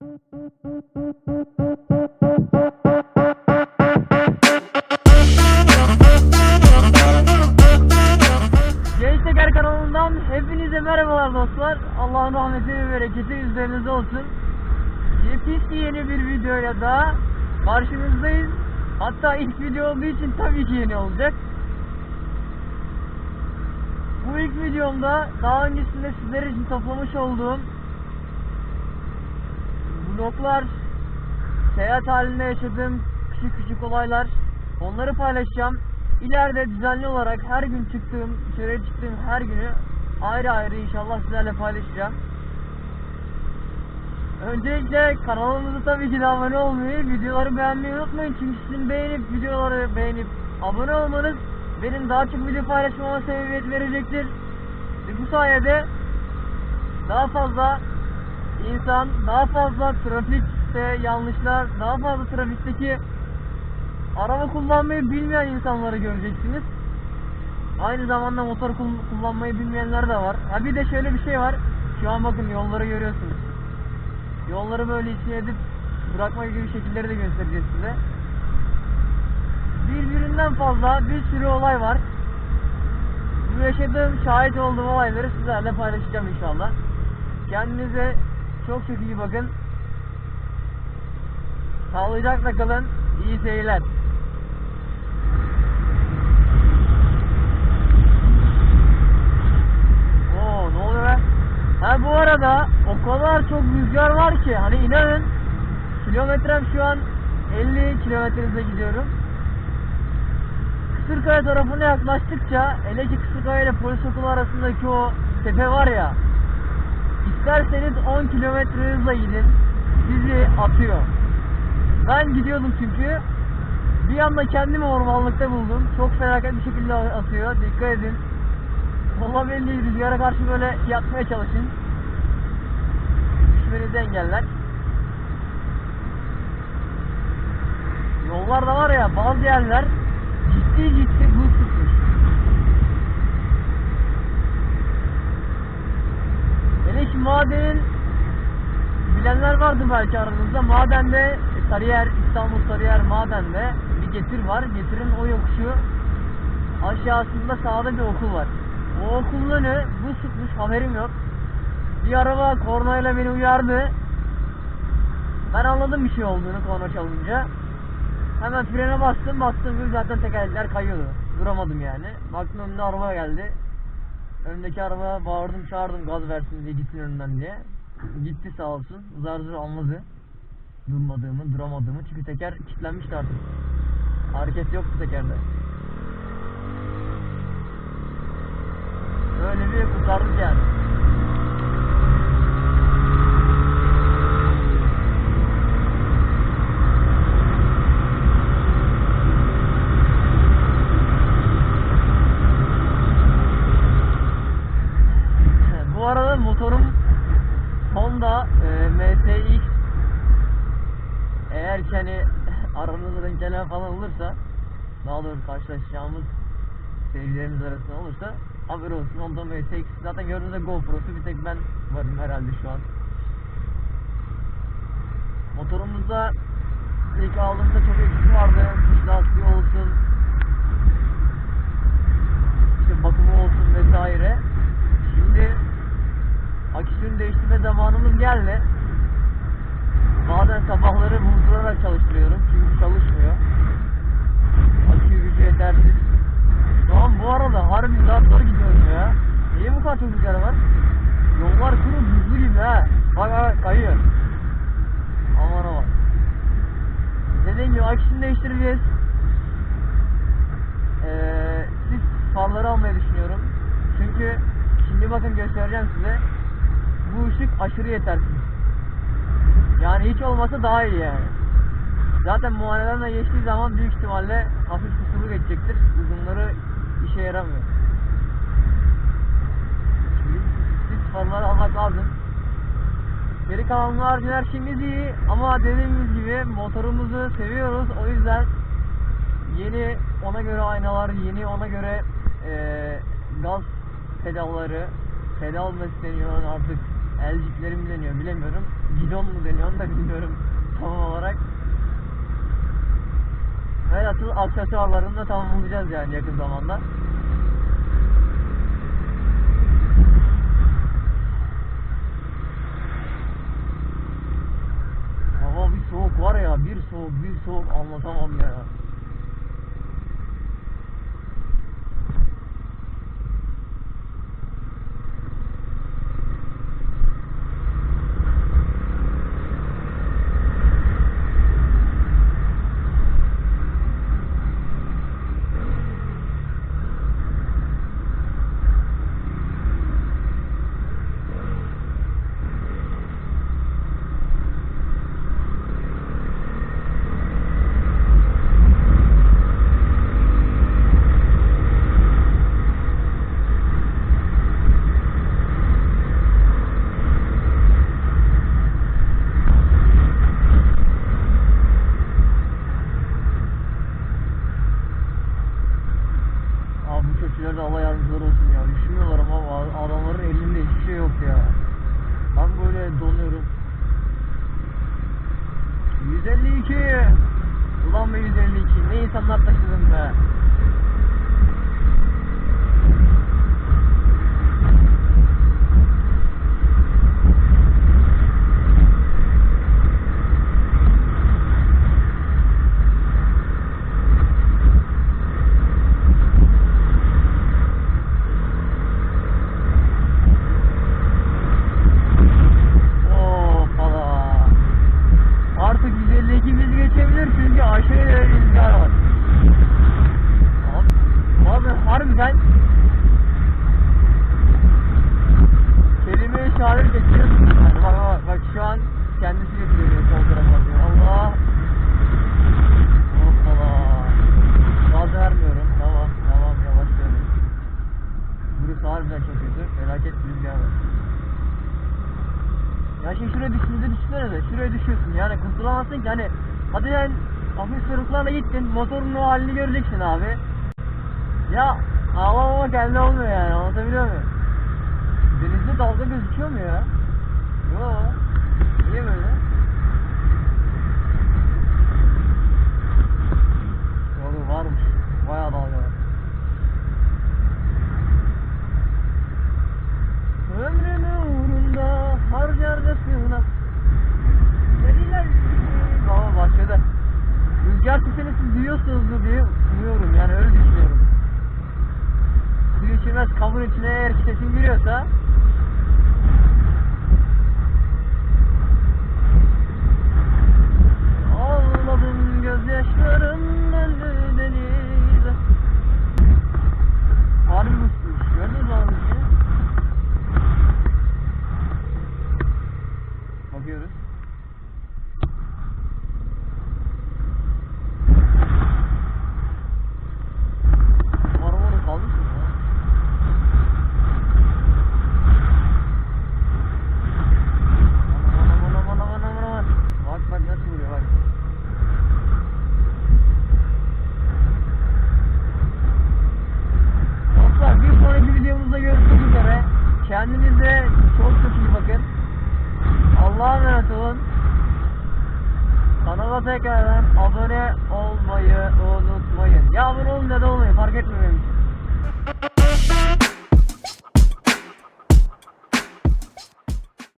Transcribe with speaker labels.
Speaker 1: Genç Teker kanalından hepinize merhabalar dostlar. Allah'ın rahmeti ve bereketi üzerinize olsun. Yepis yeni bir videoyla daha karşınızdayız. Hatta ilk video olduğu için tabii ki yeni olacak. Bu ilk videomda daha öncesinde sizler için toplamış olduğum vloglar, seyahat halinde yaşadığım küçük küçük olaylar onları paylaşacağım. İleride düzenli olarak her gün çıktığım, dışarıya çıktığım her günü ayrı ayrı inşallah sizlerle paylaşacağım. Öncelikle kanalımıza tabii ki de abone olmayı, videoları beğenmeyi unutmayın. Çünkü sizin beğenip videoları beğenip abone olmanız benim daha çok video paylaşmama sebebiyet verecektir. Ve bu sayede daha fazla insan, daha fazla trafikte yanlışlar, daha fazla trafikteki araba kullanmayı bilmeyen insanları göreceksiniz. Aynı zamanda motor kull- kullanmayı bilmeyenler de var. Ha bir de şöyle bir şey var. Şu an bakın yolları görüyorsunuz. Yolları böyle içine edip bırakma gibi şekilleri de göstereceğiz size. Birbirinden fazla bir sürü olay var. Bu yaşadığım, şahit olduğum olayları sizlerle paylaşacağım inşallah. Kendinize çok çok iyi bakın. Sağlıcakla kalın. İyi seyirler. Oo ne oluyor be? Ha bu arada o kadar çok rüzgar var ki hani inanın kilometrem şu an 50 kilometre hızla gidiyorum. Kısırkaya tarafına yaklaştıkça hele ki Kısırkaya ile polis okulu arasındaki o tepe var ya isterseniz 10 kilometre hızla gidin sizi atıyor. Ben gidiyordum çünkü bir anda kendimi ormanlıkta buldum. Çok felaket bir şekilde atıyor. Dikkat edin. Valla belli rüzgara karşı böyle yatmaya çalışın. Düşmenizi engeller. Yollarda var ya bazı yerler ciddi ciddi buz tutmuş. Hele ki madenin bilenler vardır belki aranızda. Madende Sarıyer, İstanbul Sarıyer Maden'de bir getir var. Getirin o yokuşu aşağısında sağda bir okul var. O okulun önü buz tutmuş haberim yok. Bir araba kornayla beni uyardı. Ben anladım bir şey olduğunu korna çalınca. Hemen frene bastım bastım zaten tekerlekler kayıyordu. Duramadım yani. Baktım önümde araba geldi. Önümdeki araba bağırdım çağırdım gaz versin diye gitsin önünden diye. Gitti sağ olsun. Zar zor anladı. Durmadığımı, duramadığımı. Çünkü teker kilitlenmişti artık. Hareket yoktu tekerde. Öyle bir kurtardık yani. Bu arada motorum Honda e, MSX eğer ki hani aranızda denk gelen falan olursa daha doğrusu karşılaşacağımız seyircilerimiz arasında olursa haber olsun Honda MSX zaten gördüğünüzde GoPro'su bir tek ben varım herhalde şu an. Motorumuzda ilk aldığımızda çok eksik vardı. Kış lastiği olsun işte bakımı olsun vesaire. Şimdi aküsünü değiştirme zamanımız geldi. Bazen sabahları vurdurarak çalıştırıyorum çünkü çalışmıyor yetersiz an bu arada harbi zar zor gidiyorum ya. Niye bu kadar çok rüzgar var? Yollar kuru buzlu gibi ha. Bak bak kayıyor. Aman aman. Dediğim gibi aküsünü değiştireceğiz. Ee, siz farları almayı düşünüyorum. Çünkü şimdi bakın göstereceğim size. Bu ışık aşırı yetersiz. Yani hiç olmasa daha iyi yani. Zaten muayeneden de geçtiği zaman büyük ihtimalle hafif geçecektir. Uzunları işe yaramıyor. Şimdi sis farları almak lazım. Geri kalanlar haricinde her şeyimiz iyi ama dediğimiz gibi motorumuzu seviyoruz. O yüzden yeni ona göre aynalar, yeni ona göre eee, gaz pedalları, pedal mı isteniyor artık elcikleri mi deniyor bilemiyorum. Gidon mu deniyor onu da bilmiyorum tam olarak. Velhasıl aksesuarlarını da tamamlayacağız yani yakın zamanda. Hava bir soğuk var ya bir soğuk bir soğuk anlatamam ya. Abi bu kötüler de Allah yardımcıları olsun ya. Üşümüyorlar ama a- adamların elinde hiçbir şey yok ya. Ben böyle donuyorum. 152 Ulan be 152 ne insanlar taşıdın be. Hoppala. Artık 152 biz geçebilir çünkü aşırı derecede rüzgar var. Abi, abi harbiden kelime-i şair geçiyorsun. Yani bak bak bak şu an getiriyor sol tarafa. Allah. Hoppala. Gaz vermiyorum. Tamam tamam yavaşlıyorum. Burası harbiden çok kötü. Felaket bir rüzgar. Ya şimdi şuraya düşündüğünde düşünsene de şuraya düşüyorsun yani kurtulamazsın ki hani hadi yani hafif sırıklarla gittin motorun o halini göreceksin abi. Ya ağlamama kendi olmuyor yani anlatabiliyor muyum? Denizde dalga gözüküyor mu ya? Yo. Niye böyle? Yok varmış. Bayağı dalga var. Ömrümü uğrunda harcarcasına Deliler Baba başladı Rüzgar sesini siz duyuyorsunuzdur diye umuyorum yani öyle düşünüyorum Su geçirmez kabın içine eğer ki sesim giriyorsa Ağladım gözyaşlarım döndü denize Harbi mutluyuz gördünüz mü abi bir şey? Bakıyoruz. Araba orada kalmış mı ya? Aman aman aman aman aman aman. Bak bak nasıl vuruyor bak. Dostlar bir sonraki videomuzda görüşmek üzere. Kendinize çok çok iyi bakın. Allah'a emanet olun. Kanala tekrardan abone olmayı unutmayın. Ya abone olun ya da olmayın fark etmiyor benim için.